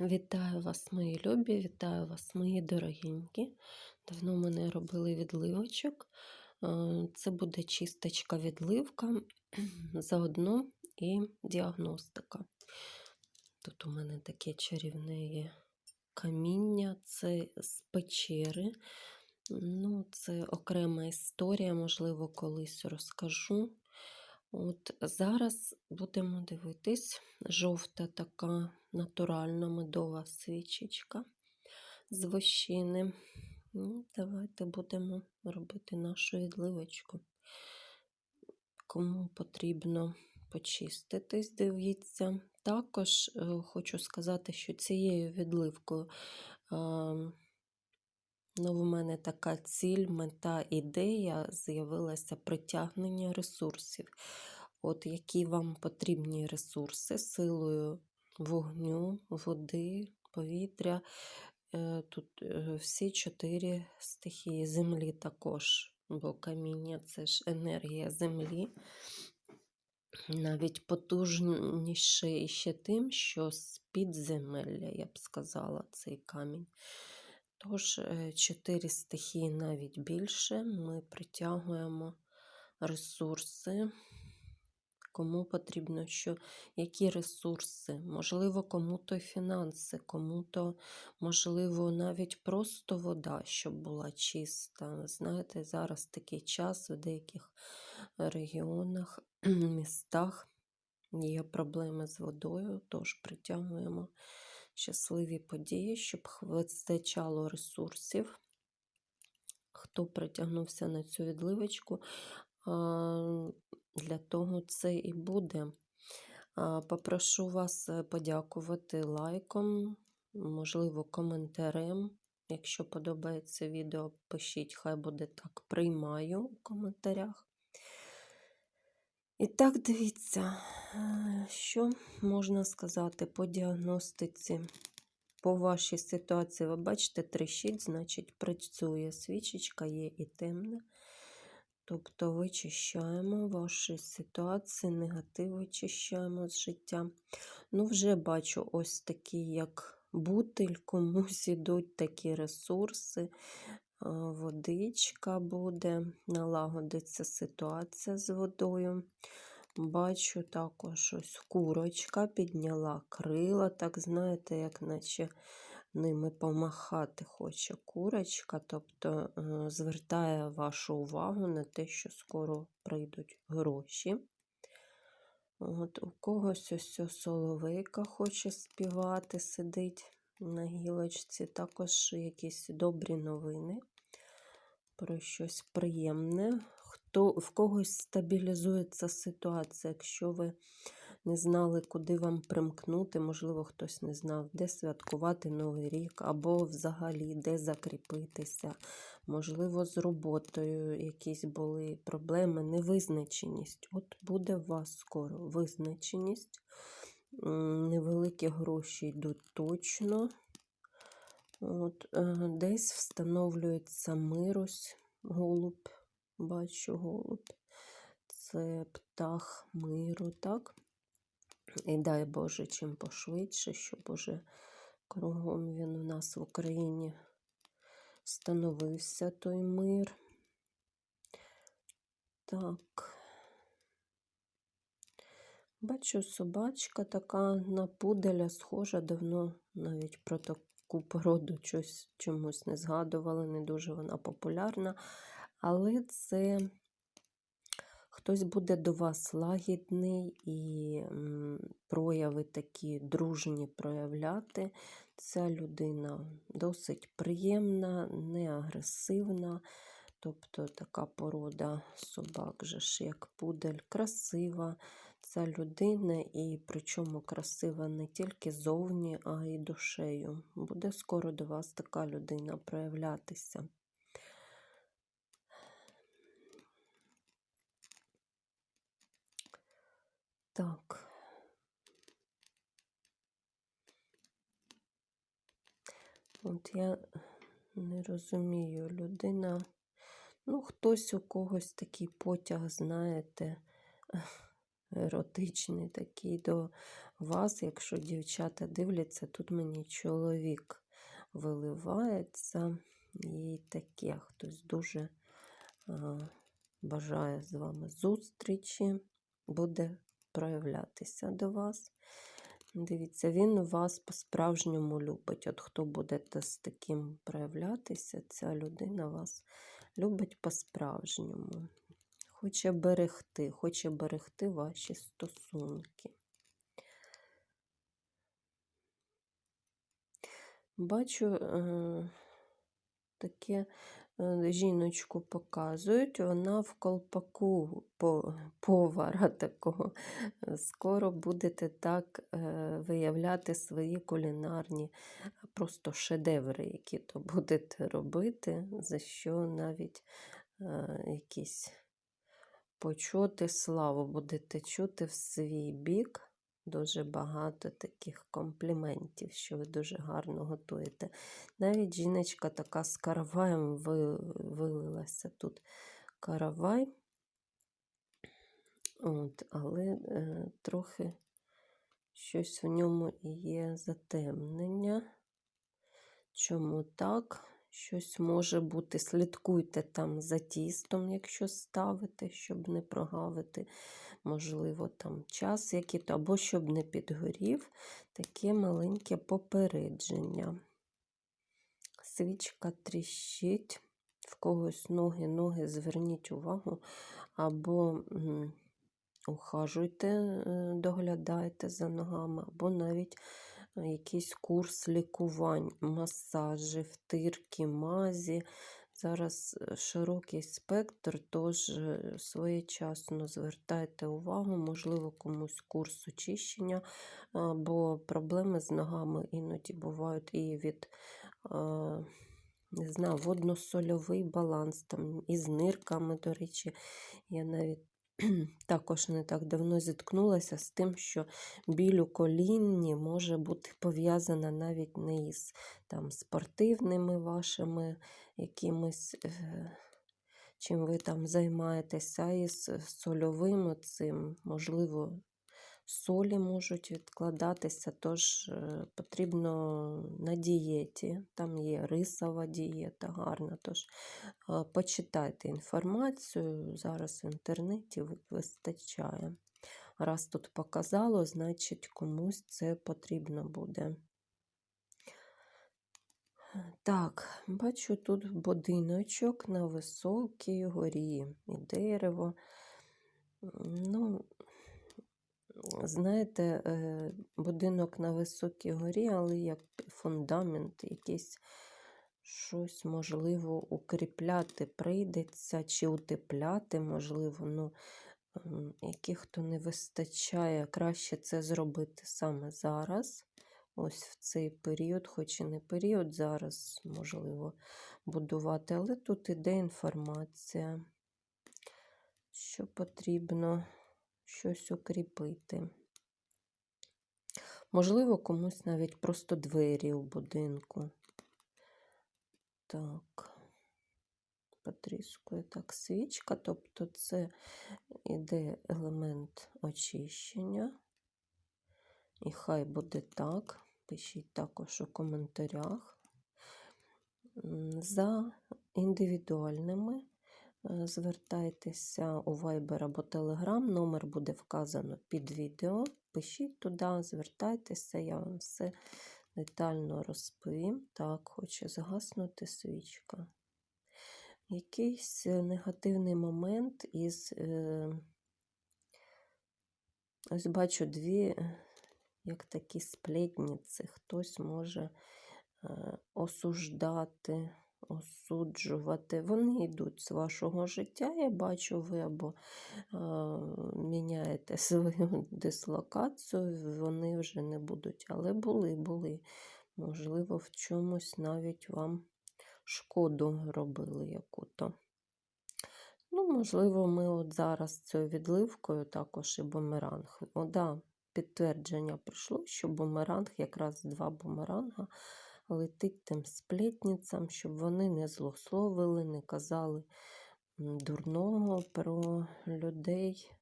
Вітаю вас, мої любі, вітаю вас, мої дорогенькі. Давно мене робили відливочок. Е, Це буде чисточка відливка, заодно і діагностика. Тут у мене таке чарівне є каміння, це з печери. Ну, Це окрема історія, можливо, колись розкажу. От Зараз будемо дивитись жовта така натуральна медова свічечка з вощини. Ну, Давайте будемо робити нашу відливочку. Кому потрібно почиститись, дивіться. Також е, хочу сказати, що цією відливкою. Е, Ну, в мене така ціль, мета, ідея з'явилася притягнення ресурсів. От які вам потрібні ресурси силою вогню, води, повітря. Е, тут е, всі чотири стихії землі також, бо каміння це ж енергія землі. Навіть потужніше ще тим, що з підземелля, я б сказала, цей камінь. Тож, е, чотири стихії навіть більше. Ми притягуємо ресурси. Кому потрібно, що, які ресурси, можливо, кому-то фінанси, кому-то, можливо, навіть просто вода, щоб була чиста. Знаєте, зараз такий час в деяких регіонах, містах є проблеми з водою, тож притягуємо щасливі події, щоб вистачало ресурсів. Хто притягнувся на цю відливочку, для того це і буде. Попрошу вас е, подякувати лайком, можливо, коментарем. Якщо подобається відео, пишіть, хай буде так, приймаю у коментарях. І так, дивіться, е, що можна сказати по діагностиці, по вашій ситуації. Ви бачите, трещить, значить, працює. Свічечка є і темна. Тобто вичищаємо ваші ситуації, негатив вичищаємо з життя. Ну, вже бачу ось такі, як бутиль, комусь ідуть такі ресурси водичка буде, налагодиться ситуація з водою. Бачу також ось курочка підняла крила, так знаєте, як наче ними помахати хоче курочка, тобто е, звертає вашу увагу на те, що скоро прийдуть гроші. От У когось ось соловейка хоче співати, сидить на гілочці, також якісь добрі новини про щось приємне. Хто, В когось стабілізується ситуація, якщо ви не знали, куди вам примкнути, можливо, хтось не знав, де святкувати Новий рік, або взагалі де закріпитися. Можливо, з роботою якісь були проблеми, невизначеність. От буде у вас скоро визначеність. Невеликі гроші йдуть точно. От, е, Десь встановлюється мирось, голуб, бачу голуб. Це птах миру, так? І дай Боже, чим пошвидше, щоб уже кругом він у нас в Україні встановився той мир. Так. Бачу, собачка така на пуделя схожа, давно навіть про таку породу чомусь не згадували, не дуже вона популярна. Але це хтось буде до вас лагідний і прояви такі дружні проявляти. Ця людина досить приємна, не агресивна. Тобто така порода собак, же ж як пудель, красива ця людина, і причому красива не тільки зовні, а й душею. Буде скоро до вас така людина проявлятися. Так. От я не розумію, людина, ну, хтось у когось такий потяг, знаєте, еротичний такий до вас. Якщо дівчата дивляться, тут мені чоловік виливається. І таке хтось дуже а, бажає з вами зустрічі, буде проявлятися до вас. Дивіться, він вас по-справжньому любить. От хто буде з таким проявлятися, ця людина вас любить по-справжньому. Хоче берегти, хоче берегти ваші стосунки. Бачу е, таке жіночку показують, вона в колпаку повара такого. Скоро будете так е, виявляти свої кулінарні просто шедеври, які то будете робити, за що навіть е, якісь почути славу будете чути в свій бік. Дуже багато таких компліментів, що ви дуже гарно готуєте. Навіть жіночка така з караваєм вилилася тут каравай. От, але е, трохи щось в ньому і є затемнення. Чому так? Щось може бути. Слідкуйте там за тістом, якщо ставите, щоб не прогавити. Можливо, там час який то, або щоб не підгорів, таке маленьке попередження. Свічка тріщить, в когось ноги, ноги, зверніть увагу, або ухажуйте, е, доглядайте за ногами, або навіть е, якийсь курс лікувань, масажі, втирки, мазі. Зараз е, широкий спектр, тож е, своєчасно звертайте увагу, можливо, комусь курс очищення, бо проблеми з ногами іноді бувають і від не знаю, водно-сольовий баланс, там, і нирками, до речі, я навіть також не так давно зіткнулася з тим, що біль у колінні може бути пов'язана навіть не із там, спортивними вашими якимось, е, чим ви там займаєтеся, із сольовим цим, можливо, солі можуть відкладатися, тож е, потрібно на дієті. Там є рисова дієта гарна. Тож е, почитайте інформацію. Зараз в інтернеті вистачає. Раз тут показало, значить комусь це потрібно буде. Так, бачу тут будиночок на високій горі і дерево. Ну, знаєте, е, будинок на високій горі, але як фундамент, якийсь щось можливо укріпляти прийдеться, чи утепляти, можливо, ну, яких то не вистачає. Краще це зробити саме зараз. Ось в цей період, хоч і не період зараз, можливо, будувати, але тут іде інформація, що потрібно щось укріпити. Можливо, комусь навіть просто двері у будинку. Так, потріскує так свічка, тобто це іде елемент очищення. І хай буде так. Пишіть також у коментарях. За індивідуальними е, звертайтеся у Viber або Telegram. Номер буде вказано під відео. Пишіть туди, звертайтеся, я вам все детально розповім. Так, хоче згаснути свічка. Якийсь негативний момент із. е, Ось бачу дві, е, як такі сплетниці. Хтось може е, осуждати, осуджувати. Вони йдуть з вашого життя. Я бачу, ви або е, міняєте свою дислокацію, вони вже не будуть. Але були, були. Можливо, в чомусь навіть вам шкоду робили яку-то. Ну, можливо, ми от зараз цією відливкою також і бумеранг. О, да, підтвердження прийшло, що бумеранг, якраз два бумеранга, летить тим сплетницям, щоб вони не злословили, не казали дурного про людей.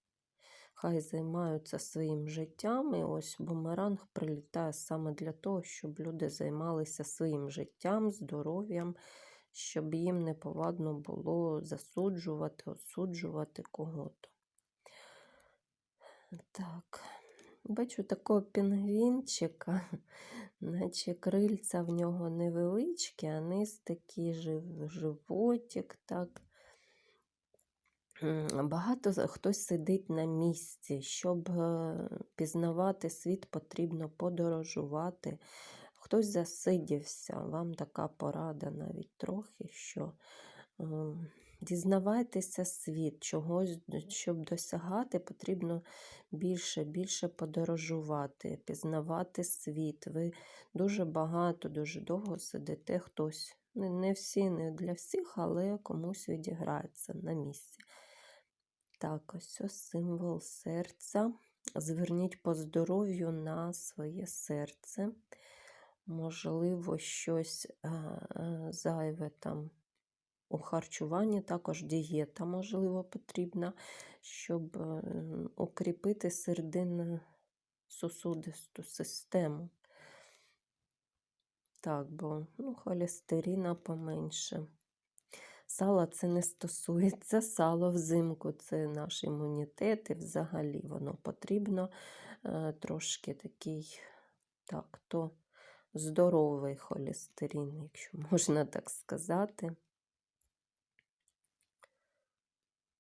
хай займаються своїм життям. І ось бумеранг прилітає саме для того, щоб люди займалися своїм життям, здоров'ям, щоб їм не повадно було засуджувати, осуджувати кого-то. Так, бачу такого пінгвінчика, наче крильця в нього невеличкі, а низ такий жив, животик, так. Багато хтось сидить на місці. Щоб е, пізнавати світ, потрібно подорожувати. Хтось засидівся, вам така порада навіть трохи, що ем, дізнавайтеся світ, чогось, щоб досягати, потрібно більше, більше подорожувати, пізнавати світ. Ви дуже багато, дуже довго сидите хтось. Не, всі, не для всіх, але комусь відіграється на місці. Так, ось ось символ серця. Зверніть по здоров'ю на своє серце. Можливо, щось е, е, зайве там у харчуванні, також дієта, можливо, потрібна, щоб е, укріпити серединну сосудисту систему. Так, бо ну, холестерина поменше. Сала це не стосується. Сало взимку це наш імунітет, і взагалі воно потрібно е, трошки такий, так, то здоровий холестерин, якщо можна так сказати.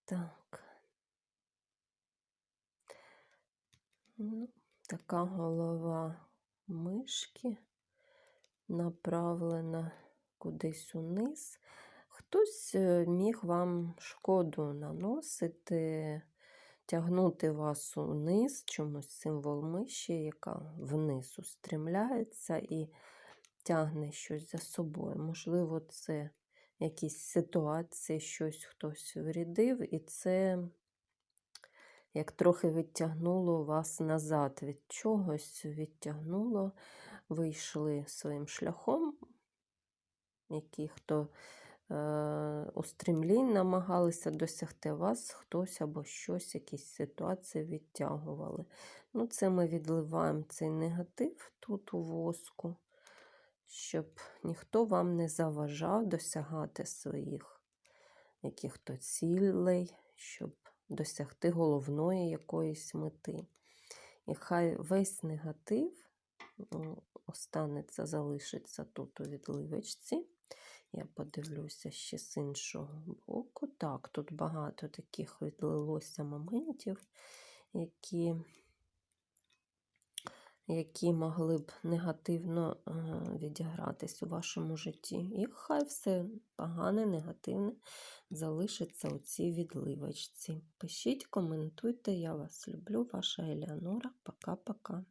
Так. Ну, така голова мишки направлена кудись униз. Хтось е, міг вам шкоду наносити, тягнути вас униз, чомусь символ миші, яка вниз устремляється і тягне щось за собою. Можливо, це якісь ситуації, щось хтось врядив, і це як трохи відтягнуло вас назад від чогось, відтягнуло, ви йшли своїм шляхом, який хто е, устремлінь намагалися досягти вас, хтось або щось, якісь ситуації відтягували. Ну, це ми відливаємо цей негатив тут у воску, щоб ніхто вам не заважав досягати своїх яких-то цілей, щоб досягти головної якоїсь мети. І хай весь негатив останеться, залишиться тут у відливочці. Я подивлюся ще з іншого боку. Так, тут багато таких відлилося моментів, які, які могли б негативно е, відігратись у вашому житті. І хай все погане, негативне залишиться у цій відливочці. Пишіть, коментуйте, я вас люблю, ваша Елеонора. Пока-пока.